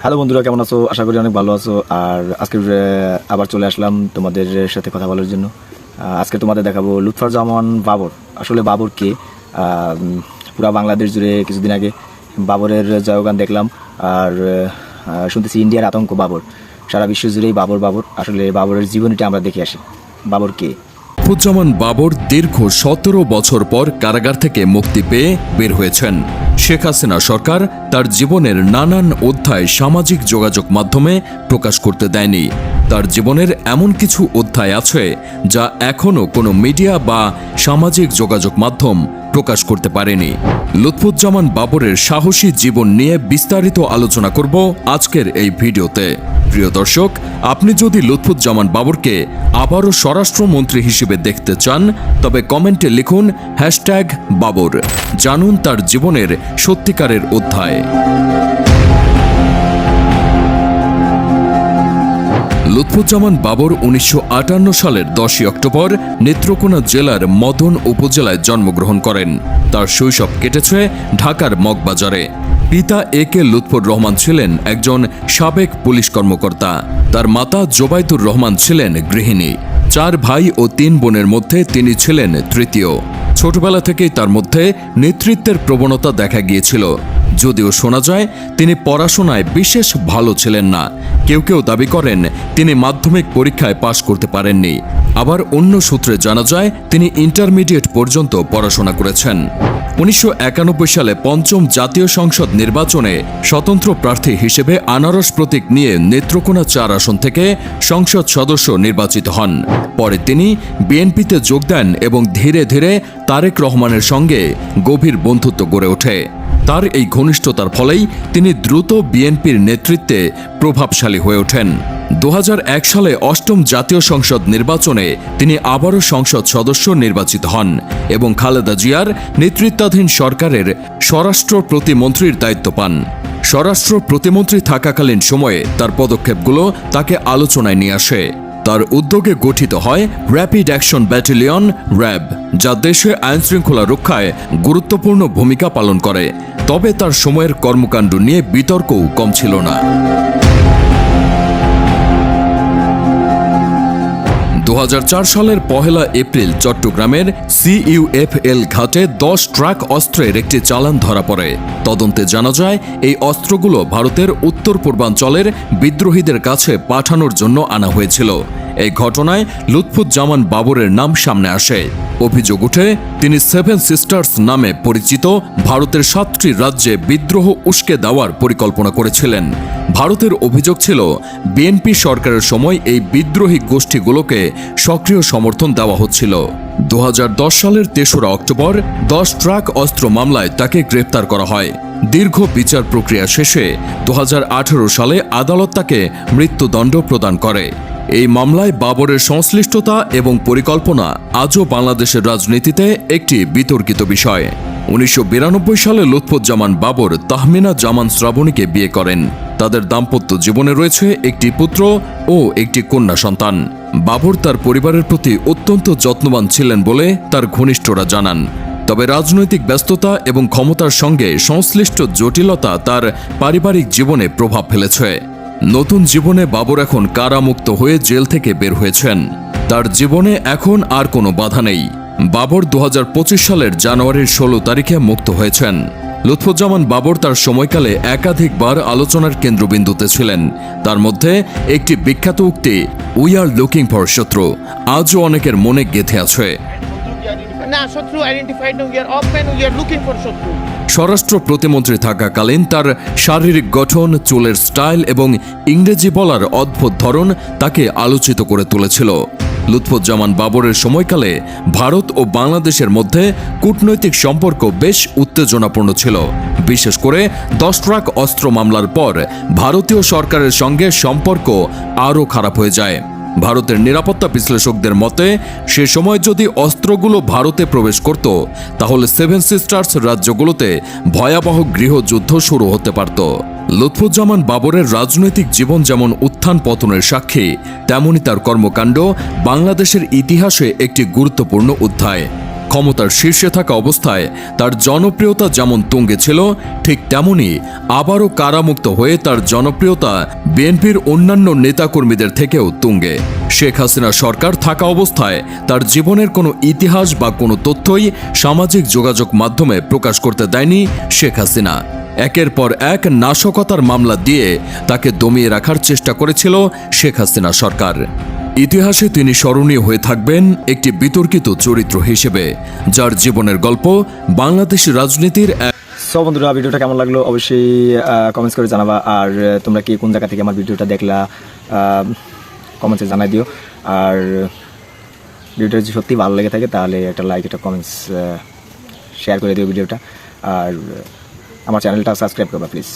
Hello বন্ধুরা, কেমন আছো? আশা করি অনেক ভালো আছো। আর আজকে আবার চলে আসলাম তোমাদের সাথে কথা বলার জন্য। আজকে তোমাদের দেখাবো লুৎফর জামান বাবর। আসলে বাবর কে? পুরা বাংলাদেশ জুড়ে কিছুদিন আগে বাবরের জয়গান দেখলাম। আর শুনতেছি ইন্ডিয়ার আতঙ্ক বাবর। সারা বিশ্ব জুড়েই বাবর বাবর। আসলে বাবরের জীবনীটা আমরা দেখে আসি। বাবর কে? লুৎফুজ্জামান বাবর দীর্ঘ সতেরো বছর পর কারাগার থেকে মুক্তি পেয়ে বের হয়েছেন। শেখ হাসিনা সরকার তার জীবনের নানান অধ্যায় সামাজিক যোগাযোগ মাধ্যমে প্রকাশ করতে দেয়নি। তার জীবনের এমন কিছু অধ্যায় আছে যা এখনও কোনো মিডিয়া বা সামাজিক যোগাযোগ মাধ্যম প্রকাশ করতে পারেনি। লুৎফুজ্জামান বাবরের সাহসী জীবন নিয়ে বিস্তারিত আলোচনা করব আজকের এই ভিডিওতে। প্রিয় দর্শক, আপনি যদি লুৎফুজ্জামান বাবরকে আবারও স্বরাষ্ট্রমন্ত্রী হিসেবে দেখতে চান, তবে কমেন্টে লিখুন হ্যাশট্যাগ বাবর। জানুন তার জীবনের সত্যিকারের অধ্যায়। লুৎফুজ্জামান বাবর উনিশশো আটান্ন সালের দশই অক্টোবর নেত্রকোনা জেলার মদন উপজেলায় জন্মগ্রহণ করেন। তার শৈশব কেটেছে ঢাকার মগবাজারে। পিতা এ কে লুৎফর রহমান ছিলেন একজন সাবেক পুলিশ কর্মকর্তা। তার মাতা জোবাইদুর রহমান ছিলেন গৃহিণী। চার ভাই ও তিন বোনের মধ্যে তিনি ছিলেন তৃতীয়। ছোটবেলা থেকেই তার মধ্যে নেতৃত্বের প্রবণতা দেখা গিয়েছিল। যদিও শোনা যায়, তিনি পড়াশোনায় বিশেষ ভালো ছিলেন না। কেউ কেউ দাবি করেন, তিনি মাধ্যমিক পরীক্ষায় পাশ করতে পারেননি। আবার অন্য সূত্রে জানা যায়, তিনি ইন্টারমিডিয়েট পর্যন্ত পড়াশোনা করেছেন। উনিশশো একানব্বই সালে পঞ্চম জাতীয় সংসদ নির্বাচনে স্বতন্ত্র প্রার্থী হিসেবে আনারস প্রতীক নিয়ে নেত্রকোনা চার আসন থেকে সংসদ সদস্য নির্বাচিত হন। পরে তিনি বিএনপিতে যোগ দেন এবং ধীরে ধীরে তারেক রহমানের সঙ্গে গভীর বন্ধুত্ব গড়ে ওঠে। তার এই ঘনিষ্ঠতার ফলেই তিনি দ্রুত বিএনপির নেতৃত্বে প্রভাবশালী হয়ে ওঠেন। দু হাজার এক সালে অষ্টম জাতীয় সংসদ নির্বাচনে তিনি আবারও সংসদ সদস্য নির্বাচিত হন এবং খালেদা জিয়ার নেতৃত্বাধীন সরকারের স্বরাষ্ট্র প্রতিমন্ত্রীর দায়িত্ব পান। স্বরাষ্ট্র প্রতিমন্ত্রী থাকাকালীন সময়ে তার পদক্ষেপগুলো তাকে আলোচনায় নিয়ে আসে। তার উদ্যোগে গঠিত হয় র্যাপিড অ্যাকশন ব্যাটালিয়ন র্যাব যা দেশে আইনশৃঙ্খলা রক্ষায় গুরুত্বপূর্ণ ভূমিকা পালন করে। তবে তার সময়ের কর্মকাণ্ড নিয়ে বিতর্কও কম ছিল না। দু হাজার চার সালের পহেলা এপ্রিল চট্টগ্রামের সিইউএফএল ঘাটে দশ ট্রাক অস্ত্রের একটি চালান ধরা পড়ে। তদন্তে জানা যায়, এই অস্ত্রগুলো ভারতের উত্তর পূর্বাঞ্চলের বিদ্রোহীদের কাছে পাঠানোর জন্য আনা হয়েছিল। এই ঘটনায় লুৎফুজ্জামান বাবরের নাম সামনে আসে। অভিযোগ উঠে তিনি সেভেন সিস্টার্স নামে পরিচিত ভারতের সাতটি রাজ্যে বিদ্রোহ উস্কে দেওয়ার পরিকল্পনা করেছিলেন। ভারতের অভিযোগ ছিল, বিএনপি সরকারের সময় এই বিদ্রোহী গোষ্ঠীগুলোকে সক্রিয় সমর্থন দেওয়া হচ্ছিল। দু হাজার দশ সালের তেসরা অক্টোবর, দশ ট্রাক অস্ত্র মামলায় তাকে গ্রেপ্তার করা হয়। দীর্ঘ বিচার প্রক্রিয়া শেষে দু হাজার আঠেরো সালে আদালত তাকে মৃত্যুদণ্ড প্রদান করে। এই মামলায় বাবরের সংশ্লিষ্টতা এবং পরিকল্পনা আজও বাংলাদেশের রাজনীতিতে একটি বিতর্কিত বিষয়। উনিশশো বিরানব্বই সালে লুৎফুজ্জামান বাবর তাহমিনা জামান শ্রাবণীকে বিয়ে করেন। তাদের দাম্পত্য জীবনে রয়েছে একটি পুত্র ও একটি কন্যা সন্তান। বাবর তার পরিবারের প্রতি অত্যন্ত যত্নবান ছিলেন বলে তার ঘনিষ্ঠরা জানান। তবে রাজনৈতিক ব্যস্ততা এবং ক্ষমতার সঙ্গে সংশ্লিষ্ট জটিলতা তার পারিবারিক জীবনে প্রভাব ফেলেছে। নতুন জীবনে বাবর এখন কারামুক্ত হয়ে জেল থেকে বের হয়েছেন। তার জীবনে এখন আর কোনো বাধা নেই। বাবর দু হাজার পঁচিশ সালের জানুয়ারির ষোলো তারিখে মুক্ত হয়েছেন। লুৎফুজ্জামান বাবর তার সময়কালে একাধিকবার আলোচনার কেন্দ্রবিন্দুতে ছিলেন। তার মধ্যে একটি বিখ্যাত উক্তি উই আর লুকিং ফর শত্রু। আজও অনেকের মনে গেঁথে আছে। স্বরাষ্ট্র প্রতিমন্ত্রী থাকাকালীন তার শারীরিক গঠন, চুলের স্টাইল এবং ইংরেজি বলার অদ্ভুত ধরন তাকে আলোচিত করে তুলেছিল। লুৎফুজ্জামান বাবরের সময়কালে ভারত ও বাংলাদেশের মধ্যে কূটনৈতিক সম্পর্ক বেশ উত্তেজনাপূর্ণ ছিল। বিশেষ করে দশ ট্রাক অস্ত্র মামলার পর ভারতীয় সরকারের সঙ্গে সম্পর্ক আরও খারাপ হয়ে যায়। ভারতের নিরাপত্তা বিশ্লেষকদের মতে, সে সময় যদি অস্ত্রগুলো ভারতে প্রবেশ করত, তাহলে সেভেন সিস্টার্স রাজ্যগুলোতে ভয়াবহ গৃহযুদ্ধ শুরু হতে পারত। লুৎফুজ্জামান বাবরের রাজনৈতিক জীবন যেমন উত্থান পতনের সাক্ষী তেমনই তার কর্মকাণ্ড বাংলাদেশের ইতিহাসে একটি গুরুত্বপূর্ণ অধ্যায়। ক্ষমতার শীর্ষে থাকা অবস্থায় তার জনপ্রিয়তা যেমন তুঙ্গে ছিল, ঠিক তেমনই আবারও কারামুক্ত হয়ে তার জনপ্রিয়তা বিএনপির অন্যান্য নেতাকর্মীদের থেকেও তুঙ্গে। শেখ হাসিনা সরকার থাকা অবস্থায় তার জীবনের কোনো ইতিহাস বা কোনো তথ্যই সামাজিক যোগাযোগ মাধ্যমে প্রকাশ করতে দেয়নি শেখ হাসিনা। একের পর এক নাশকতার মামলা দিয়ে তাকে দমিয়ে রাখার চেষ্টা করেছিল শেখ হাসিনা সরকার। ইতিহাসে তিনি স্মরণীয় হয়ে থাকবেন একটি বিতর্কিত চরিত্র হিসেবে, যার জীবনের গল্প বাংলাদেশ রাজনীতির এক সো বন্ধুরা, ভিডিওটা কেমন লাগল? অবশ্যই কমেন্টস করে জানাবা। আর তোমরা কি কোন জায়গা থেকে আমার ভিডিওটা দেখলা কমেন্টসে জানাই দিও। আর, ভিডিওটা যদি সত্যি ভালো লেগে থাকে, তাহলে একটা লাইক একটা কমেন্টস শেয়ার করে দিও ভিডিওটা। আর, আমার চ্যানেলটা সাবস্ক্রাইব করবা প্লিজ